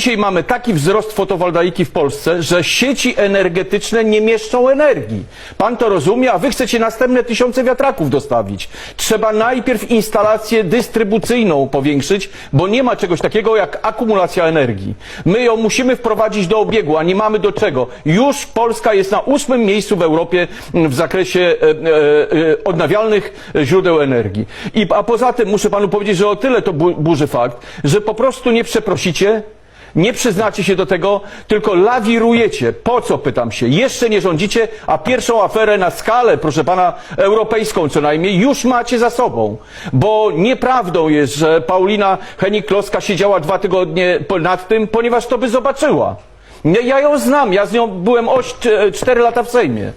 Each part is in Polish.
Dzisiaj mamy taki wzrost fotowoltaiki w Polsce, że sieci energetyczne nie mieszczą energii. Pan to rozumie, a wy chcecie następne tysiące wiatraków dostawić. Trzeba najpierw instalację dystrybucyjną powiększyć, bo nie ma czegoś takiego jak akumulacja energii. My ją musimy wprowadzić do obiegu, a nie mamy do czego. Już Polska jest na ósmym miejscu w Europie w zakresie e, e, e, odnawialnych źródeł energii. I, a poza tym muszę panu powiedzieć, że o tyle to bu- burzy fakt, że po prostu nie przeprosicie, nie przyznacie się do tego, tylko lawirujecie. Po co, pytam się? Jeszcze nie rządzicie, a pierwszą aferę na skalę, proszę pana, europejską co najmniej, już macie za sobą. Bo nieprawdą jest, że Paulina Henik-Kloska siedziała dwa tygodnie nad tym, ponieważ to by zobaczyła. Ja ją znam, ja z nią byłem oś, cztery lata w Sejmie.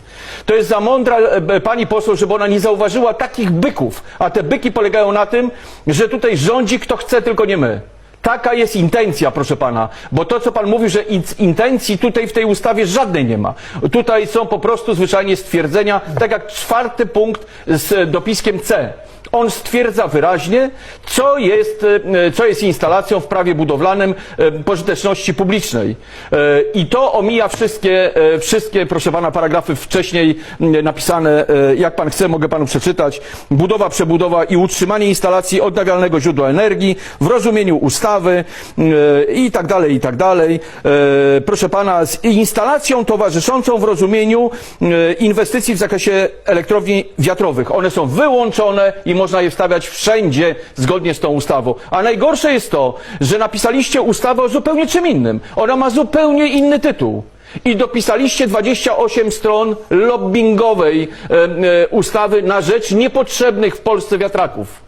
To jest za mądra e, pani poseł, żeby ona nie zauważyła takich byków. A te byki polegają na tym, że tutaj rządzi kto chce, tylko nie my. Taka jest intencja, proszę pana, bo to, co pan mówi, że in- intencji tutaj w tej ustawie żadnej nie ma. Tutaj są po prostu zwyczajnie stwierdzenia, tak jak czwarty punkt z dopiskiem C. On stwierdza wyraźnie, co jest, e, co jest instalacją w prawie budowlanym e, pożyteczności publicznej. E, I to omija wszystkie, wszystkie, proszę pana, paragrafy wcześniej napisane, jak pan chce, mogę panu przeczytać. Budowa, przebudowa i utrzymanie instalacji odnawialnego źródła energii w rozumieniu ustawy i tak dalej, i tak dalej. Proszę pana, z instalacją towarzyszącą w rozumieniu inwestycji w zakresie elektrowni wiatrowych. One są wyłączone i można je wstawiać wszędzie zgodnie z tą ustawą. A najgorsze jest to, że napisaliście ustawę o zupełnie czym innym. Ona ma zupełnie inny tytuł. I dopisaliście 28 stron lobbingowej e, e, ustawy na rzecz niepotrzebnych w Polsce wiatraków.